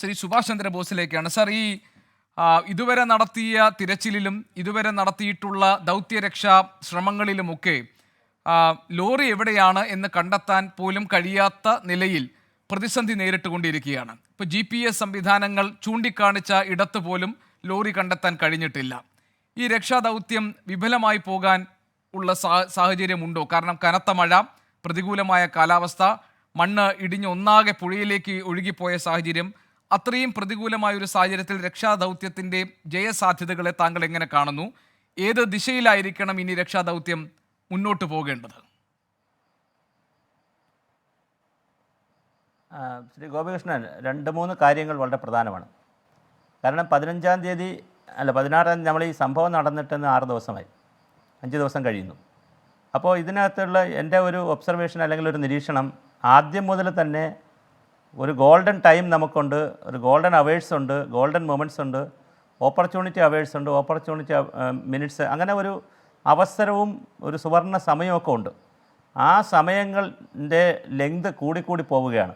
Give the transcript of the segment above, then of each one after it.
Shri Subhash ചന്ദ്രബോസിലേക്കാണ്. Sir ഈ ഇതുവരെ നടത്തിയ തിരച്ചിലിലും ഇതുവരെ നടത്തിയിട്ടുള്ള ദൗത്യരക്ഷാ ശ്രമങ്ങളിലുമൊക്കെ ലോറി എവിടെയാണ് എന്ന് കണ്ടെത്താൻ പോലും കഴിയാത്ത നിലയിൽ പ്രതിസന്ധി നേരിട്ടുകൊണ്ടിരിക്കുകയാണ്. ഇപ്പോൾ ജി പി എസ് സംവിധാനങ്ങൾ ചൂണ്ടിക്കാണിച്ച ഇടത്ത് പോലും ലോറി കണ്ടെത്താൻ കഴിഞ്ഞിട്ടില്ല. ഈ രക്ഷാദൗത്യം വിഫലമായി പോകാൻ ഉള്ള സാഹചര്യമുണ്ടോ? കാരണം കനത്ത മഴ പ്രതികൂലമായ കാലാവസ്ഥ മണ്ണ് ഇടിഞ്ഞ് ഒന്നാകെ പുഴയിലേക്ക് ഒഴുകിപ്പോയ സാഹചര്യം അത്രയും പ്രതികൂലമായ ഒരു സാഹചര്യത്തിൽ രക്ഷാദൗത്യത്തിന്റെ ജയസാധ്യതകളെ താങ്കൾ എങ്ങനെ കാണുന്നു? ഏത് ദിശയിലായിരിക്കണം ഇനി രക്ഷാദൗത്യം മുന്നോട്ട് പോകേണ്ടത്? ശ്രീ ഗോപികൃഷ്ണൻ രണ്ട് മൂന്ന് കാര്യങ്ങൾ വളരെ പ്രധാനമാണ്. കാരണം പതിനഞ്ചാം തീയതി അല്ല പതിനാറാം തീയതി നമ്മൾ ഈ സംഭവം നടന്നിട്ടെന്ന് ആറ് ദിവസമായി. അഞ്ച് ദിവസം കഴിയുന്നു. അപ്പോൾ ഇതിനകത്തുള്ള എന്റെ ഒരു ഒബ്സർവേഷൻ അല്ലെങ്കിൽ ഒരു നിരീക്ഷണം ആദ്യം മുതൽ തന്നെ ഒരു ഗോൾഡൻ ടൈം നമുക്കുണ്ട് ഒരു ഗോൾഡൻ അവേഴ്സ് ഉണ്ട് ഗോൾഡൻ മൊമെന്റ്സ് ഉണ്ട് ഓപ്പർച്യൂണിറ്റി അവേഴ്സ് ഉണ്ട് ഓപ്പർച്യൂണിറ്റി മിനിറ്റ്സ് അങ്ങനെ ഒരു അവസരവും ഒരു സുവർണ സമയമൊക്കെ ഉണ്ട്. ആ സമയങ്ങളുടെ ലെങ്ത് കൂടിക്കൂടി പോവുകയാണ്.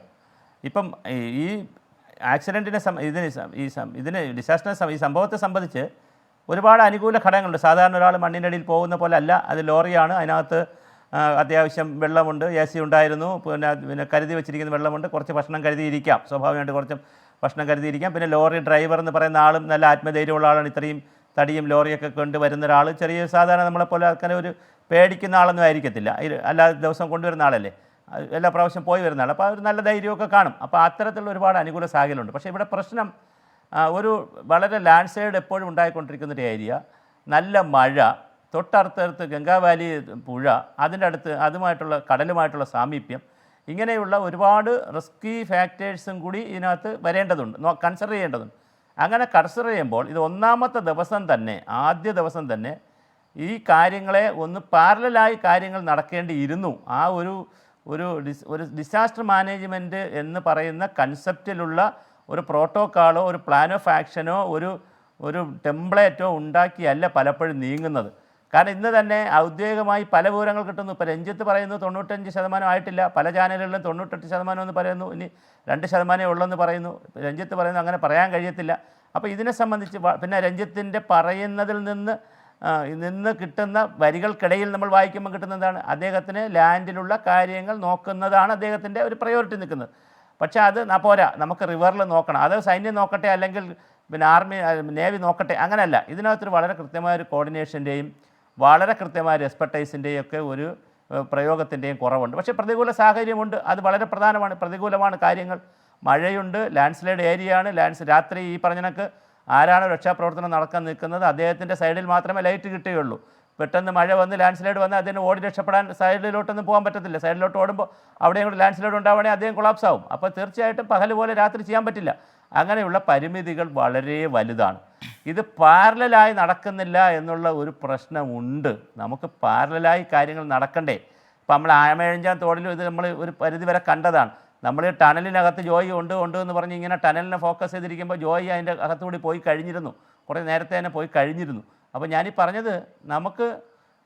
ഇപ്പം ഈ- ആക്സിഡന്റിനെ ഇതിന് ഈ ഇതിന് ഡിസാസ്റ്ററിനെ ഈ സംഭവത്തെ സംബന്ധിച്ച് ഒരുപാട് അനുകൂല ഘടകങ്ങളുണ്ട്. സാധാരണ ഒരാൾ മണ്ണിന്റെ അടിയിൽ പോകുന്ന പോലെ അല്ല അത് ലോറിയാണ് അതിനകത്ത് അത്യാവശ്യം വെള്ളമുണ്ട് എ സി ഉണ്ടായിരുന്നു. പിന്നെ പിന്നെ കരുതി വെച്ചിരിക്കുന്ന വെള്ളമുണ്ട്. കുറച്ച് ഭക്ഷണം കരുതിയിരിക്കാം. സ്വാഭാവികമായിട്ട് കുറച്ച് ഭക്ഷണം കരുതിയിരിക്കാം. പിന്നെ ലോറി ഡ്രൈവർ എന്ന് പറയുന്ന ആളും നല്ല ആത്മധൈര്യമുള്ള ആളാണ്. ഇത്രയും തടിയും ലോറിയൊക്കെ കൊണ്ട് വരുന്ന ഒരാൾ ചെറിയ സാധാരണ നമ്മളെപ്പോലെ അങ്ങനെ ഒരു പേടിക്കുന്ന ആളൊന്നും ആയിരിക്കത്തില്ല. അല്ലാതെ ദിവസം കൊണ്ടുവരുന്ന ആളല്ലേ? എല്ലാ പ്രാവശ്യം പോയി വരുന്ന ആൾ അപ്പോൾ ഒരു നല്ല ധൈര്യമൊക്കെ കാണും. അപ്പോൾ അത്തരത്തിലുള്ള ഒരുപാട് അനുകൂല സാഹചര്യമുണ്ട് പക്ഷേ ഇവിടെ പ്രശ്നം ഒരു വളരെ ലാൻഡ് സൈഡ് എപ്പോഴും ഉണ്ടായിക്കൊണ്ടിരിക്കുന്ന ഒരു ഏരിയ. നല്ല മഴ തൊട്ടടുത്തടുത്ത് ഗംഗാവാലി പുഴ അതിന്റെ അടുത്ത് അതുമായിട്ടുള്ള കടലുമായിട്ടുള്ള സാമീപ്യം ഇങ്ങനെയുള്ള ഒരുപാട് റിസ്കി ഫാക്ടേഴ്സും കൂടി ഇതിനകത്ത് വരേണ്ടതുണ്ട്. കൺസിഡർ ചെയ്യേണ്ടതുണ്ട്. അങ്ങനെ കൺസിഡർ ചെയ്യുമ്പോൾ ഇത് ഒന്നാമത്തെ ദിവസം തന്നെ ആദ്യ ദിവസം തന്നെ ഈ കാര്യങ്ങളെ ഒന്ന് പാരലായി കാര്യങ്ങൾ നടക്കേണ്ടിയിരുന്നു. ആ ഒരു ഒരു ഡിസ് ഒരു ഡിസാസ്റ്റർ മാനേജ്മെന്റ് എന്ന് പറയുന്ന കൺസെപ്റ്റിലുള്ള ഒരു പ്രോട്ടോക്കോളോ ഒരു പ്ലാൻ ഓഫ് ആക്ഷനോ ഒരു ഒരു ടെംപ്ലേറ്റോ ഉണ്ടാക്കിയല്ല പലപ്പോഴും നീങ്ങുന്നത്. കാരണം ഇന്ന് തന്നെ ഔദ്യോഗികമായി പല വിവരങ്ങൾ കിട്ടുന്നു. ഇപ്പോൾ രഞ്ജിത്ത് പറയുന്നു തൊണ്ണൂറ്റഞ്ച് ശതമാനം ആയിട്ടില്ല. പല ചാനലുകളിലും തൊണ്ണൂറ്റെട്ട് ശതമാനം എന്ന് പറയുന്നു. ഇനി രണ്ട് ശതമാനമേ ഉള്ളെന്ന് പറയുന്നു. രഞ്ജിത്ത് പറയുന്നു അങ്ങനെ പറയാൻ കഴിയത്തില്ല. അപ്പോൾ ഇതിനെ സംബന്ധിച്ച് പിന്നെ രഞ്ജിത്തിന്റെ പറയുന്നതിൽ നിന്ന് നിന്ന് കിട്ടുന്ന വരികൾക്കിടയിൽ നമ്മൾ വായിക്കുമ്പോൾ കിട്ടുന്നതാണ് അദ്ദേഹത്തിന് ലാൻഡിലുള്ള കാര്യങ്ങൾ നോക്കുന്നതാണ് അദ്ദേഹത്തിന്റെ ഒരു പ്രയോറിറ്റി നിൽക്കുന്നത്. പക്ഷേ അത് പോരാ. നമുക്ക് റിവറിൽ നോക്കണം. അത് സൈന്യം നോക്കട്ടെ അല്ലെങ്കിൽ പിന്നെ ആർമി നേവി നോക്കട്ടെ. അങ്ങനെയല്ല. ഇതിനകത്തൊരു വളരെ കൃത്യമായ ഒരു കോർഡിനേഷന്റെയും വളരെ കൃത്യമായ ഒരു എക്സ്പെർട്ടൈസിന്റെയും ഒരു പ്രയോഗത്തിന്റെയും കുറവുണ്ട്. പക്ഷേ പ്രതികൂല സാഹചര്യമുണ്ട്. അത് വളരെ പ്രധാനമാണ്. പ്രതികൂലമാണ് കാര്യങ്ങൾ. മഴയുണ്ട്. ലാൻഡ്സ്ലൈഡ് ഏരിയയാണ്. ലാൻഡ്സ് രാത്രി ഈ പറഞ്ഞനക്ക് ആരാണ് രക്ഷാപ്രവർത്തനം നടക്കാൻ നിൽക്കുന്നത്? അദ്ദേഹത്തിന്റെ സൈഡിൽ മാത്രമേ ലൈറ്റ് കിട്ടുകയുള്ളൂ പെട്ടെന്ന് മഴ വന്ന് ലാൻഡ്സ്ലൈഡ് വന്ന് അതിന് ഓടി രക്ഷപ്പെടാൻ സൈഡിലോട്ടൊന്നും പോകാൻ പറ്റത്തില്ല. സൈഡിലോട്ട് ഓടുമ്പോൾ അവിടെയും കൂടി ലാൻഡ്സ്ലൈഡ് ഉണ്ടാവുകയാണെങ്കിൽ അദ്ദേഹം കൊളാപ്സ് ആവും അപ്പോൾ തീർച്ചയായിട്ടും പകൽ പോലെ രാത്രി ചെയ്യാൻ പറ്റില്ല. അങ്ങനെയുള്ള പരിമിതികൾ വളരെ വലുതാണ്. ഇത് പാരലായി നടക്കുന്നില്ല എന്നുള്ള ഒരു പ്രശ്നമുണ്ട്. നമുക്ക് പാരലായി കാര്യങ്ങൾ നടക്കണ്ടേ. ഇപ്പം നമ്മൾ ആമഴഞ്ചാൻ തോടിലും ഇത് നമ്മൾ ഒരു പരിധി വരെ കണ്ടതാണ്. നമ്മൾ ടണലിനകത്ത് ജോയി ഉണ്ട് ഉണ്ട് എന്ന് പറഞ്ഞ് ഇങ്ങനെ ടണലിനെ ഫോക്കസ് ചെയ്തിരിക്കുമ്പോൾ ജോയി അതിന്റെ അകത്തുകൂടി പോയി കഴിഞ്ഞിരുന്നു. കുറേ നേരത്തെ തന്നെ പോയി കഴിഞ്ഞിരുന്നു. അപ്പോൾ ഞാനീ പറഞ്ഞത് നമുക്ക്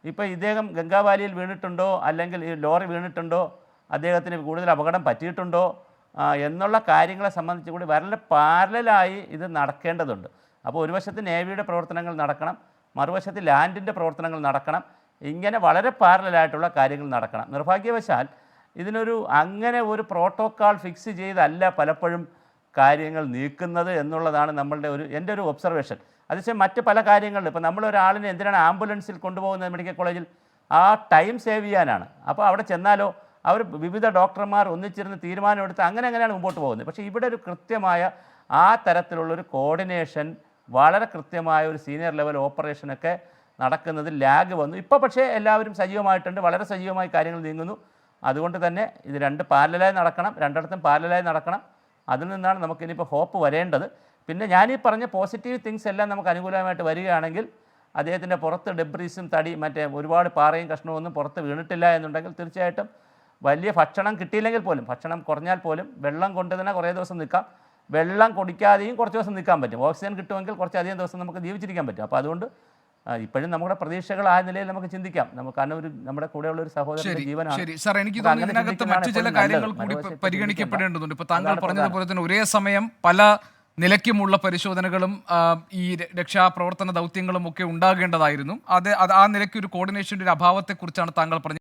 ഇപ്പോൾ ഇദ്ദേഹം ഗംഗാവാലിയിൽ വീണിട്ടുണ്ടോ? അല്ലെങ്കിൽ ഈ ലോറി വീണിട്ടുണ്ടോ? അദ്ദേഹത്തിന് കൂടുതൽ അപകടം പറ്റിയിട്ടുണ്ടോ? എന്നുള്ള കാര്യങ്ങളെ സംബന്ധിച്ച് കൂടി വളരെ പാരലായി ഇത് നടക്കേണ്ടതുണ്ട്. അപ്പോൾ ഒരു വശത്ത് നേവിയുടെ പ്രവർത്തനങ്ങൾ നടക്കണം മറുവശത്ത് ലാൻഡിന്റെ പ്രവർത്തനങ്ങൾ നടക്കണം ഇങ്ങനെ വളരെ പാരലായിട്ടുള്ള കാര്യങ്ങൾ നടക്കണം. നിർഭാഗ്യവശാൽ ഇതിനൊരു അങ്ങനെ ഒരു പ്രോട്ടോക്കാൾ ഫിക്സ് ചെയ്തല്ല പലപ്പോഴും കാര്യങ്ങൾ നീക്കുന്നത് എന്നുള്ളതാണ് നമ്മളുടെ ഒരു എന്റെ ഒരു ഒബ്സർവേഷൻ അതേസമയം മറ്റ് പല കാര്യങ്ങളിലും ഇപ്പോൾ നമ്മളൊരാളിനെ എന്തിനാണ് ആംബുലൻസിൽ കൊണ്ടുപോകുന്നത് മെഡിക്കൽ കോളേജിൽ? ആ ടൈം സേവ് ചെയ്യാനാണ്. അപ്പോൾ അവിടെ ചെന്നാലോ അവർ വിവിധ ഡോക്ടർമാർ ഒന്നിച്ചിരുന്ന് തീരുമാനമെടുത്ത് അങ്ങനെ അങ്ങനെയാണ് മുമ്പോട്ട് പോകുന്നത്. പക്ഷേ ഇവിടെ ഒരു കൃത്യമായ ആ തരത്തിലുള്ളൊരു കോർഡിനേഷൻ വളരെ കൃത്യമായ ഒരു സീനിയർ ലെവൽ ഓപ്പറേഷനൊക്കെ നടക്കുന്നതിൽ ലാഗ് വന്നു. ഇപ്പോൾ പക്ഷേ എല്ലാവരും സജീവമായിട്ടുണ്ട്. വളരെ സജീവമായി കാര്യങ്ങൾ നീങ്ങുന്നു. അതുകൊണ്ട് തന്നെ ഇത് രണ്ട് പാരലായി നടക്കണം. രണ്ടിടത്തും പാരലായി നടക്കണം. അതിൽ നിന്നാണ് നമുക്ക് ഇനിയിപ്പോൾ ഹോപ്പ് വരേണ്ടത്. പിന്നെ ഞാനീ പറഞ്ഞ പോസിറ്റീവ് തിങ്സ് എല്ലാം നമുക്ക് അനുകൂലമായിട്ട് വരികയാണെങ്കിൽ അദ്ദേഹത്തിന്റെ പുറത്ത് ഡെബ്രീസും തടി മറ്റേ ഒരുപാട് പാറയും കഷ്ണവും ഒന്നും പുറത്ത് വീണിട്ടില്ല എന്നുണ്ടെങ്കിൽ തീർച്ചയായിട്ടും വലിയ ഭക്ഷണം കിട്ടിയില്ലെങ്കിൽ പോലും ഭക്ഷണം കുറഞ്ഞാൽ പോലും വെള്ളം കൊണ്ട് തന്നെ കുറേ ദിവസം നിൽക്കാം. വെള്ളം കുടിക്കാതെയും കുറച്ച് ദിവസം നിൽക്കാൻ പറ്റും. ഓക്സിജൻ കിട്ടുമെങ്കിൽ കുറച്ചധികം ദിവസം നമുക്ക് ജീവിച്ചിരിക്കാൻ പറ്റും. അപ്പോൾ അതുകൊണ്ട് ഇപ്പോഴും നമ്മുടെ പ്രതീക്ഷകൾ ആ നിലയിൽ നമുക്ക് ചിന്തിക്കാം. നമുക്ക് കാരണം ഒരു നമ്മുടെ കൂടെയുള്ള ഒരു സഹോദരന്റെ ജീവനാണ്. ശരി. സാർ എനിക്ക് തോന്നുന്നു ഇതിനകത്ത് മറ്റു ചില കാര്യങ്ങൾ കൂടി പരിഗണിക്കപ്പെടേണ്ടതുണ്ട്. ഇപ്പൊ താങ്കൾ പറഞ്ഞതുപോലെ തന്നെ ഒരേ സമയം പല നിലയ്ക്കുമുള്ള പരിശോധനകളും ഈ രക്ഷാപ്രവർത്തന ദൗത്യങ്ങളും ഒക്കെ ഉണ്ടാകേണ്ടതായിരുന്നു. അത് അത് ആ നിലയ്ക്ക് ഒരു കോർഡിനേഷന്റെ ഒരു അഭാവത്തെക്കുറിച്ചാണ് താങ്കൾ പറഞ്ഞത്.